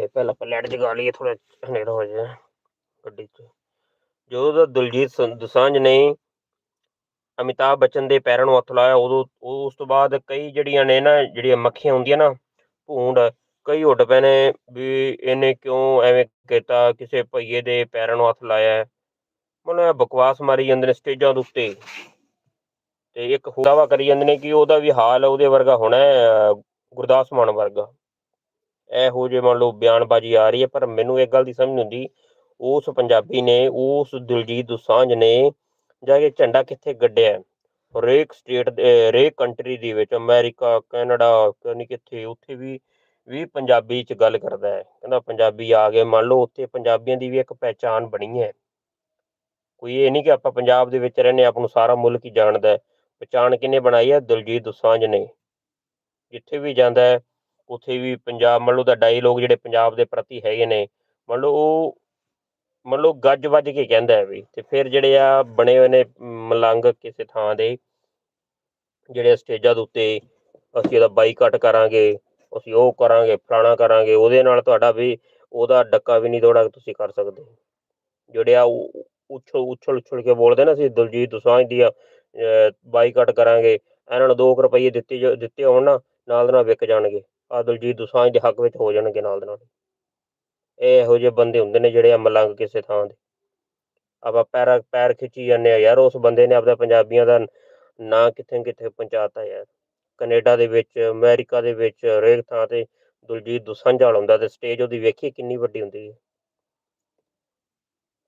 ਤੇ ਪਹਿਲਾਂ ਆਪਾਂ ਲਾਈਟ ਜਗਾ ਲਈਏ ਥੋੜਾ ਹਨੇਰਾ ਹੋ ਜਾਏ ਗੱਡੀ 'ਚ। ਜਦੋਂ ਦਾ ਦਿਲਜੀਤ ਸ- ਨੇ ਅਮਿਤਾਭ ਬੱਚਨ ਦੇ ਪੈਰਾਂ ਨੂੰ ਹੱਥ ਲਾਇਆ, ਉਦੋਂ ਉਸ ਤੋਂ ਬਾਅਦ ਕਈ ਜਿਹੜੀਆਂ ਨੇ ਨਾ, ਜਿਹੜੀਆਂ ਮੱਖੀਆਂ ਹੁੰਦੀਆਂ ਨਾ, ਭੂੰਡ, ਕਈ ਉੱਡ ਪਏ ਨੇ ਵੀ ਇਹਨੇ ਕਿਉਂ ਐਵੇਂ ਕੀਤਾ, ਕਿਸੇ ਭਈਏ ਦੇ ਪੈਰਾਂ ਨੂੰ ਹੱਥ ਲਾਇਆ। ਹੈ। ਮਤਲਬ ਇਹ ਬਕਵਾਸ ਮਾਰੀ ਜਾਂਦੇ ਨੇ ਸਟੇਜਾਂ ਦੇ ਉੱਤੇ। ਤੇ ਇੱਕ ਹੋਰ ਕਰੀ ਜਾਂਦੇ ਨੇ ਕਿ ਉਹਦਾ ਵੀ ਹਾਲ ਉਹਦੇ ਵਰਗਾ ਹੋਣਾ ਗੁਰਦਾਸ ਮਾਨ ਵਰਗਾ। ਇਹੋ ਜਿਹੇ ਮੰਨ ਲਓ ਬਿਆਨਬਾਜ਼ੀ ਆ ਰਹੀ ਹੈ ਪਰ ਮੈਨੂੰ ਇੱਕ ਗੱਲ ਦੀ ਸਮਝ ਨਹੀਂ ਹੁੰਦੀ। ਉਸ ਪੰਜਾਬੀ ਨੇ ਉਸ ਦਿਲਜੀਤ ਦੁਸਾਂਝ ਨੇ ਜਾ ਕੇ ਝੰਡਾ ਕਿੱਥੇ ਗੱਡਿਆ ਹਰੇਕ ਸਟੇਟ ਦੇ ਹਰੇਕ ਕੰਟਰੀ ਦੇ ਵਿੱਚ ਅਮਰੀਕਾ ਕੈਨੇਡਾ ਨਹੀਂ ਕਿੱਥੇ ਉੱਥੇ ਵੀ ਵੀ ਪੰਜਾਬੀ ਚ ਗੱਲ ਕਰਦਾ ਹੈ। ਕਹਿੰਦਾ ਪੰਜਾਬੀ ਆ ਗਏ ਮੰਨ ਲਓ ਉੱਥੇ ਪੰਜਾਬੀਆਂ ਦੀ ਵੀ ਇੱਕ ਪਹਿਚਾਣ ਬਣੀ ਹੈ। ਕੋਈ ਇਹ ਨਹੀਂ ਕਿ ਆਪਾਂ ਪੰਜਾਬ ਦੇ ਵਿੱਚ ਰਹਿੰਦੇ ਹਾਂ, ਆਪ ਨੂੰ ਸਾਰਾ ਮੁਲਕ ਹੀ ਜਾਣਦਾ ਹੈ। ਪਛਾਣ ਕਿਹਨੇ ਬਣਾਈ ਹੈ? ਦਿਲਜੀਤ ਦੁਸਾਂਝ ਨੇ। ਜਿੱਥੇ ਵੀ ਜਾਂਦਾ ਹੈ ਉੱਥੇ ਵੀ ਪੰਜਾਬ, ਮੰਨ ਲਓ ਦਾ ਡਾਇਲੋਗ ਜਿਹੜੇ ਪੰਜਾਬ ਦੇ ਪ੍ਰਤੀ ਹੈਗੇ ਨੇ, ਮੰਨ ਲਓ ਉਹ, ਮੰਨ ਲਓ ਗੱਜ ਵੱਜ ਕੇ ਕਹਿੰਦਾ ਹੈ ਵੀ, ਤੇ ਫਿਰ ਜਿਹੜੇ ਆ ਬਣੇ ਹੋਏ ਨੇ ਮਲੰਗ ਕਿਸੇ ਥਾਂ ਦੇ, ਜਿਹੜੇ ਸਟੇਜਾਂ ਦੇ ਉੱਤੇ ਅਸੀਂ ਇਹਦਾ ਬਾਈਕਾਟ ਕਰਾਂਗੇ, ਅਸੀਂ ਉਹ ਕਰਾਂਗੇ, ਫਲਾਣਾ ਕਰਾਂਗੇ, ਉਹਦੇ ਨਾਲ ਤੁਹਾਡਾ ਵੀ ਉਹਦਾ ਡੱਕਾ ਵੀ ਨਹੀਂ ਦੌੜਾ ਤੁਸੀਂ ਕਰ ਸਕਦੇ। ਜਿਹੜੇ ਆ ਉਛਲ ਉਛਲ ਉਛਲ ਕੇ ਬੋਲਦੇ ਨਾ ਅਸੀਂ, ਦਲਜੀਤ ਦੁਸਾਂਝ ਦੀ ਬਾਈਕਾਟ ਕਰਾਂਗੇ, ਇਹਨਾਂ ਨੂੰ 2 ਰੁਪਏ ਦਿੱਤੇ ਦਿੱਤੇ ਹੋਣ ਨਾ, ਨਾਲ ਨਾਲ ਵਿਕ ਜਾਣਗੇ। ਆ ਦਲਜੀਤ ਦੁਸਾਂਝ ਦੇ ਹੱਕ ਵਿੱਚ ਹੋ ਜਾਣਗੇ ਨਾਲ ਦੇ ਨਾਲ। ਇਹ ਇਹੋ ਜਿਹੇ ਬੰਦੇ ਹੁੰਦੇ ਨੇ ਜਿਹੜੇ ਆ ਮਲੰਗ ਕਿਸੇ ਥਾਂ ਦੇ। ਆਪਾਂ ਪੈਰ ਪੈਰ ਖਿੱਚੀ ਜਾਂਦੇ ਆ ਯਾਰ, ਉਸ ਬੰਦੇ ਨੇ ਆਪਦਾ ਪੰਜਾਬੀਆਂ ਦਾ ਨਾਂ ਕਿੱਥੇ ਕਿੱਥੇ ਪਹੁੰਚਾਤਾ ਯਾਰ। ਕੈਨੇਡਾ ਦੇ ਵਿੱਚ, ਅਮਰੀਕਾ ਦੇ ਵਿੱਚ, ਹਰੇਕ ਥਾਂ ਤੇ ਦਲਜੀਤ ਦੁਸਾਂਝ ਵਾਲਾ ਹੁੰਦਾ ਤੇ ਸਟੇਜ ਉਹਦੀ ਵੇਖੀ ਕਿੰਨੀ ਵੱਡੀ ਹੁੰਦੀ ਹੈ।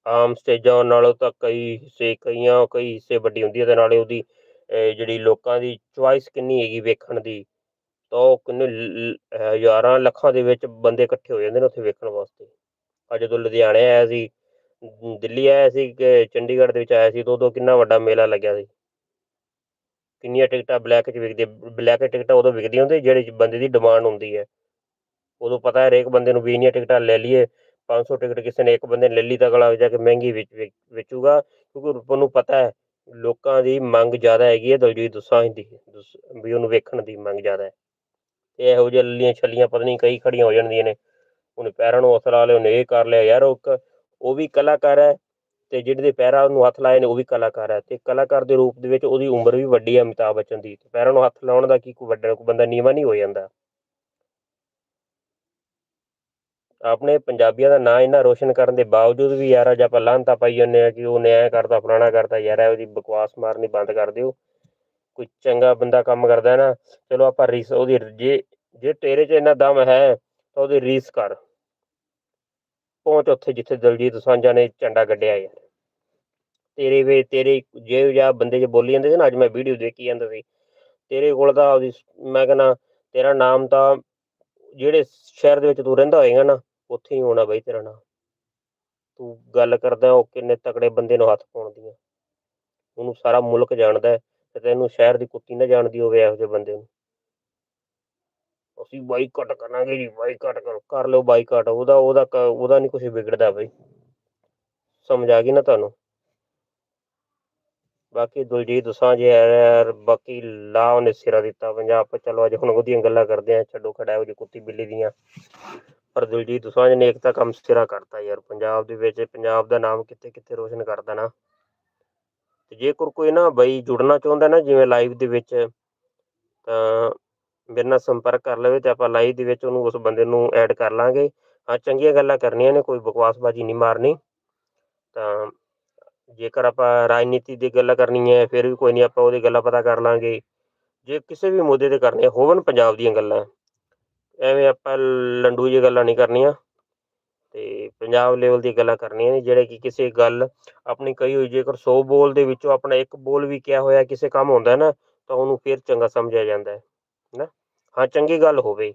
ਆਮ ਸਟੇਜਾਂ ਨਾਲੋਂ ਤਾਂ ਕਈ ਹਿੱਸੇ, ਕਈਆਂ, ਕਈ ਹਿੱਸੇ ਵੱਡੀ ਹੁੰਦੀ ਹੈ ਤੇ ਨਾਲੇ ਉਹਦੀ ਅਹ ਜਿਹੜੀ ਲੋਕਾਂ ਦੀ ਚੁਆਇਸ ਕਿੰਨੀ ਹੈਗੀ ਵੇਖਣ ਦੀ ਤਾਂ ਉਹ ਕਿੰਨੇ ਹਜ਼ਾਰਾਂ ਲੱਖਾਂ ਦੇ ਵਿੱਚ ਬੰਦੇ ਇਕੱਠੇ ਹੋ ਜਾਂਦੇ ਨੇ ਉੱਥੇ ਵੇਖਣ ਵਾਸਤੇ। ਅੱਜ ਜਦੋਂ ਲੁਧਿਆਣੇ ਆਇਆ ਸੀ ਦਿੱਲੀ ਆਇਆ ਸੀ ਕਿ ਚੰਡੀਗੜ੍ਹ ਦੇ ਵਿੱਚ ਆਇਆ ਸੀ ਤਾਂ ਉਦੋਂ ਕਿੰਨਾ ਵੱਡਾ ਮੇਲਾ ਲੱਗਿਆ ਸੀ। ਕਿੰਨੀਆਂ ਟਿਕਟਾਂ ਬਲੈਕ 'ਚ ਵਿਕਦੀ ਬਲੈਕ ਟਿਕਟਾਂ ਉਦੋਂ ਵਿਕਦੀਆਂ ਹੁੰਦੀਆਂ ਜਿਹੜੇ ਬੰਦੇ ਦੀ ਡਿਮਾਂਡ ਹੁੰਦੀ ਹੈ। ਉਦੋਂ ਪਤਾ ਹੈ ਹਰੇਕ ਬੰਦੇ ਨੂੰ ਵੀ ਇੰਨੀਆਂ ਟਿਕਟਾਂ ਲੈ ਲਈਏ 500 ਟਿਕਟ ਕਿਸੇ ਨੇ ਇੱਕ ਬੰਦੇ ਨੇ ਲੈ ਲਈ ਤਾਂ ਅਗਲਾ ਜਾ ਕੇ ਮਹਿੰਗੀ ਵਿੱਚ ਵੇਚੂਗਾ, ਕਿਉਂਕਿ ਉਹਨੂੰ ਪਤਾ ਹੈ, ਲੋਕਾਂ ਦੀ ਮੰਗ ਜ਼ਿਆਦਾ ਹੈਗੀ ਹੈ ਦਲਜੀਤ ਦੋਸਾਂਝ ਦੀ ਵੀ ਉਹਨੂੰ ਵੇਖਣ ਦੀ ਮੰਗ ਜ਼ਿਆਦਾ ਹੈ। ਤੇ ਇਹੋ ਜਿਹੇ ਲੱਲੀਆਂ ਛੱਲੀਆਂ ਪਤਾ ਨਹੀਂ ਕਈ ਖੜੀਆਂ ਹੋ ਜਾਂਦੀਆਂ ਨੇ। ਉਹਨੇ ਪੈਰਾਂ ਨੂੰ ਹੱਥ ਲਾ ਲਿਆ ਉਹਨੇ ਇਹ ਕਰ ਲਿਆ ਯਾਰ ਉਹ ਉਹ ਵੀ ਕਲਾਕਾਰ ਹੈ ਤੇ ਜਿਹੜੇ ਦੇ ਪੈਰਾਂ ਨੂੰ ਹੱਥ ਲਾਏ ਨੇ, ਉਹ ਵੀ ਕਲਾਕਾਰ ਹੈ ਤੇ ਕਲਾਕਾਰ ਦੇ ਰੂਪ ਦੇ ਵਿੱਚ ਉਹਦੀ ਉਮਰ ਵੀ ਵੱਡੀ ਹੈ ਅਮਿਤਾਭ ਬੱਚਨ ਦੀ। ਤੇ ਪੈਰਾਂ ਨੂੰ ਹੱਥ ਲਾਉਣ ਦਾ ਕੀ ਕੋਈ ਵੱਡਾ ਕੋਈ ਬੰਦਾ ਨੀਵਾਂ ਨਹੀਂ ਹੋ ਜਾਂਦਾ। ਆਪਣੇ ਪੰਜਾਬੀਆਂ ਦਾ ਨਾਂ ਇੰਨਾ ਰੋਸ਼ਨ ਕਰਨ ਦੇ ਬਾਵਜੂਦ ਵੀ ਯਾਰ ਅੱਜ ਆਪਾਂ ਲਾਹਨਤਾ ਪਾਈ ਜਾਂਦੇ ਆ ਕਿ ਉਹ ਐ ਕਰਦਾ, ਫਲਾਣਾ ਕਰਦਾ, ਯਾਰ ਇਹੋ ਜਿਹੀ ਬਕਵਾਸ ਮਾਰਨੀ ਬੰਦ ਕਰ ਦਿਓ। ਕੋਈ ਚੰਗਾ ਬੰਦਾ ਕੰਮ ਕਰਦਾ ਹੈ ਨਾ, ਚਲੋ ਆਪਾਂ ਰੀਸ, ਉਹਦੀ ਜੇ ਜੇ ਤੇਰੇ 'ਚ ਇੰਨਾ ਦਮ ਹੈ, ਤਾਂ ਉਹਦੀ ਰੀਸ ਕਰ। ਪਹੁੰਚ ਉੱਥੇ ਜਿੱਥੇ ਦਲਜੀਤ ਦੋਸਾਂਝਾ ਨੇ ਝੰਡਾ ਗੱਡਿਆ ਯਾਰ। ਤੇਰੇ ਵੇ, ਤੇਰੇ ਜੇ ਜਾਂ ਬੰਦੇ ਜੇ ਬੋਲੀ ਜਾਂਦੇ ਸੀ ਨਾ, ਅੱਜ ਮੈਂ ਵੀਡੀਓ ਦੇਖੀ ਜਾਂਦਾ ਸੀ। ਤੇਰੇ ਕੋਲ ਤਾਂ ਉਹਦੀ ਮੈਂ ਕਹਿੰਦਾ, ਤੇਰਾ ਨਾਮ ਤਾਂ ਜਿਹੜੇ ਸ਼ਹਿਰ ਦੇ ਵਿੱਚ ਤੂੰ ਰਹਿੰਦਾ ਹੋਏਗਾ ਨਾ, ਉੱਥੇ ਹੀ ਹੋਣਾ ਬਈ ਤੇਰਾ ਨਾਮ। ਤੂੰ ਗੱਲ ਕਰਦਾ, ਉਹ ਕਿੰਨੇ ਤਕੜੇ ਬੰਦੇ ਨੂੰ ਹੱਥ ਪਾਉਣ ਦੀਆਂ। ਉਹਨੂੰ ਸਾਰਾ ਮੁਲਕ ਜਾਣਦਾ ਤੇ ਤੈਨੂੰ ਸ਼ਹਿਰ ਦੀ ਕੁੱਤੀ ਨਾ ਜਾਣਦੀ ਹੋਵੇ ਇਹੋ ਜਿਹੇ ਬੰਦੇ ਨੂੰ। ਅਸੀਂ ਬਾਈਕਾਟ ਕਰਾਂਗੇ ਜੀ ਬਾਈਕਾਟ ਕਰੋ, ਕਰ ਲਓ ਬਾਈਕਾਟ ਉਹਦਾ ਉਹਦਾ ਕ- ਉਹਦਾ ਨਹੀਂ ਕੁਝ ਵਿਗੜਦਾ ਬਈ। ਸਮਝ ਆ ਗਈ ਨਾ ਤੁਹਾਨੂੰ? ਬਾਕੀ ਦਲਜੀਤ ਦੋਸਾਂਝ ਯਾਰ ਬਾਕੀ ਲਾ ਉਹਨੇ ਸਿਰਾ ਦਿੱਤਾ ਪੰਜਾਬ ਪਰ ਚਲੋ ਅੱਜ ਹੁਣ ਉਹਦੀਆਂ ਗੱਲਾਂ ਕਰਦੇ ਆ ਛੱਡੋ ਖੜਾ ਉਹ ਜੀ ਕੁੱਤੀ ਬਿੱਲੀ ਦੀਆਂ। ਪਰ ਦਿਲਜੀਤ ਦੋਸਾਂਝ ਨੇ ਇੱਕ ਤਾਂ ਕੰਮ ਸਿਰਾ ਕਰਤਾ ਯਾਰ, ਪੰਜਾਬ ਦੇ ਵਿੱਚ, ਪੰਜਾਬ ਦਾ ਨਾਮ ਕਿੱਥੇ ਕਿੱਥੇ ਰੋਸ਼ਨ ਕਰਦਾ ਨਾ। ਤੇ ਜੇਕਰ ਕੋਈ ਨਾ ਬਈ ਜੁੜਨਾ ਚਾਹੁੰਦਾ ਨਾ ਜਿਵੇਂ ਲਾਈਵ ਦੇ ਵਿੱਚ, ਤਾਂ ਮੇਰੇ ਨਾਲ ਸੰਪਰਕ ਕਰ ਲਵੇ ਤੇ ਆਪਾਂ ਲਾਈਵ ਦੇ ਵਿੱਚ ਉਹਨੂੰ ਉਸ ਬੰਦੇ ਨੂੰ ਐਡ ਕਰ ਲਾਂਗੇ। ਹਾਂ, ਚੰਗੀਆਂ ਗੱਲਾਂ ਕਰਨੀਆਂ ਨੇ, ਕੋਈ ਬਕਵਾਸਬਾਜ਼ੀ ਨਹੀਂ ਮਾਰਨੀ। ਤਾਂ ਜੇਕਰ ਆਪਾਂ ਰਾਜਨੀਤੀ ਦੀ ਗੱਲ ਕਰਨੀ ਹੈ, ਫਿਰ ਵੀ ਕੋਈ ਨਹੀਂ, ਆਪਾਂ ਉਹਦੀ ਗੱਲਾਂ ਪਤਾ ਕਰ ਲਾਂਗੇ। ਜੇ ਕਿਸੇ ਵੀ ਮੁੱਦੇ ਤੇ ਕਰਨੇ ਹੋਵਣ ਪੰਜਾਬ ਦੀਆਂ ਗੱਲਾਂ। ਐਵੇਂ ਆਪਾਂ ਲੰਡੂ ਜਿਹੀ ਗੱਲਾਂ ਨਹੀਂ ਕਰਨੀਆਂ। ਤੇ ਪੰਜਾਬ ਲੈਵਲ ਦੀ ਗੱਲਾਂ ਕਰਨੀਆਂ ਨੇ, ਜਿਹੜੇ ਕਿ ਕਿਸੇ ਗੱਲ ਆਪਣੀ ਕਹੀ ਹੋਈ, ਜੇਕਰ 100 ਬੋਲ ਦੇ ਵਿੱਚੋਂ ਆਪਣਾ ਇੱਕ ਬੋਲ ਵੀ ਕਿਹਾ ਹੋਇਆ ਕਿਸੇ ਕੰਮ ਹੁੰਦਾ ਨਾ, ਤਾਂ ਉਹਨੂੰ ਫਿਰ ਚੰਗਾ ਸਮਝਿਆ ਜਾਂਦਾ ਹੈ ਨਾ ਹਾਂ, ਚੰਗੀ ਗੱਲ ਹੋਵੇ।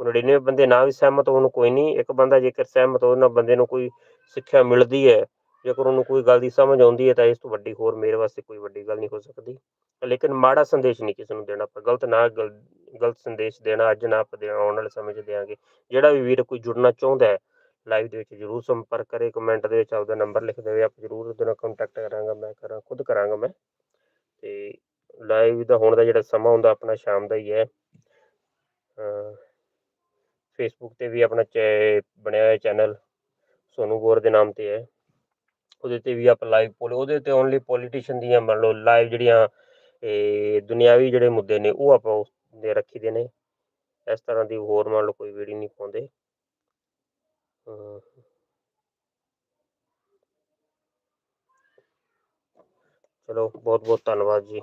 ਕੋਈ 99 ਬੰਦੇ ਨਾ ਵੀ ਸਹਿਮਤ ਹੋਣ ਕੋਈ ਨਹੀਂ ਇੱਕ ਬੰਦਾ ਜੇਕਰ ਸਹਿਮਤ ਹੋਵੇ ਨਾ ਬੰਦੇ ਨੂੰ ਕੋਈ ਸਿੱਖਿਆ ਮਿਲਦੀ ਹੈ, ਜੇਕਰ ਉਹਨੂੰ ਕੋਈ ਗੱਲ ਦੀ ਸਮਝ ਆਉਂਦੀ ਹੈ, ਤਾਂ ਇਸ ਤੋਂ ਵੱਡੀ ਹੋਰ ਮੇਰੇ ਵਾਸਤੇ ਕੋਈ ਵੱਡੀ ਗੱਲ ਨਹੀਂ ਹੋ ਸਕਦੀ। ਲੇਕਿਨ ਮਾੜਾ ਸੰਦੇਸ਼ ਨਹੀਂ ਕਿਸੇ ਨੂੰ ਦੇਣਾ, ਆਪਾਂ ਗਲਤ ਨਾ ਗਲ- ਗਲਤ ਸੰਦੇਸ਼ ਦੇਣਾ, ਅੱਜ ਨਾ ਆਪਾਂ ਦੇਣਾ ਆਉਣ ਵਾਲੇ ਸਮੇਂ 'ਚ ਦੇਵਾਂਗੇ ਜਿਹੜਾ ਵੀ ਵੀਰ ਕੋਈ ਜੁੜਨਾ ਚਾਹੁੰਦਾ ਹੈ ਲਾਈਵ ਦੇ ਵਿੱਚ ਜਰੂਰ ਸੰਪਰਕ ਕਰੇ ਕਮੈਂਟ ਦੇ ਵਿੱਚ ਆਪਦਾ ਨੰਬਰ ਲਿਖ ਦੇਵੇ, ਆਪ ਜਰੂਰ ਉਹਦੇ ਨਾਲ ਕੰਟੈਕਟ ਕਰਾਂਗਾ, ਮੈਂ ਕਰਾਂ, ਖੁਦ ਕਰਾਂਗਾ ਮੈਂ। ਤੇ ਲਾਈਵ ਦਾ ਹੋਣ ਦਾ ਜਿਹੜਾ ਸਮਾਂ ਹੁੰਦਾ, ਆਪਣਾ ਸ਼ਾਮ ਦਾ ਹੀ ਹੈ। ਫੇਸਬੁੱਕ ਤੇ ਵੀ ਆਪਣਾ ਚੈ, ਬਣਿਆ ਹੋਇਆ ਚੈਨਲ ਸੋਨੂ ਗੌਰ ਦੇ ਨਾਮ ਤੇ ਹੈ। ਉਹਦੇ ਤੇ ਵੀ ਆਪਾਂ ਲਾਈਵ ਪੋਲ, ਉਹਦੇ ਤੇ ਓਨਲੀ ਪੋਲੀਟੀਸ਼ੀਅਨ ਦੀਆਂ ਮੰਨ ਲਓ ਲਾਈਵ ਜਿਹੜੀਆਂ, ਇਹ ਦੁਨਿਆਵੀ ਜਿਹੜੇ ਮੁੱਦੇ ਨੇ, ਉਹ ਆਪਾਂ ਉਸ ਦੇ ਰੱਖੀ ਦੇ ਨੇ। ਇਸ ਤਰ੍ਹਾਂ ਦੀ ਹੋਰ ਮੰਨ ਲਓ ਕੋਈ ਵੀਡੀਓ ਨਹੀਂ ਪਾਉਂਦੇ। ਚਲੋ ਬਹੁਤ ਬਹੁਤ ਧੰਨਵਾਦ ਜੀ।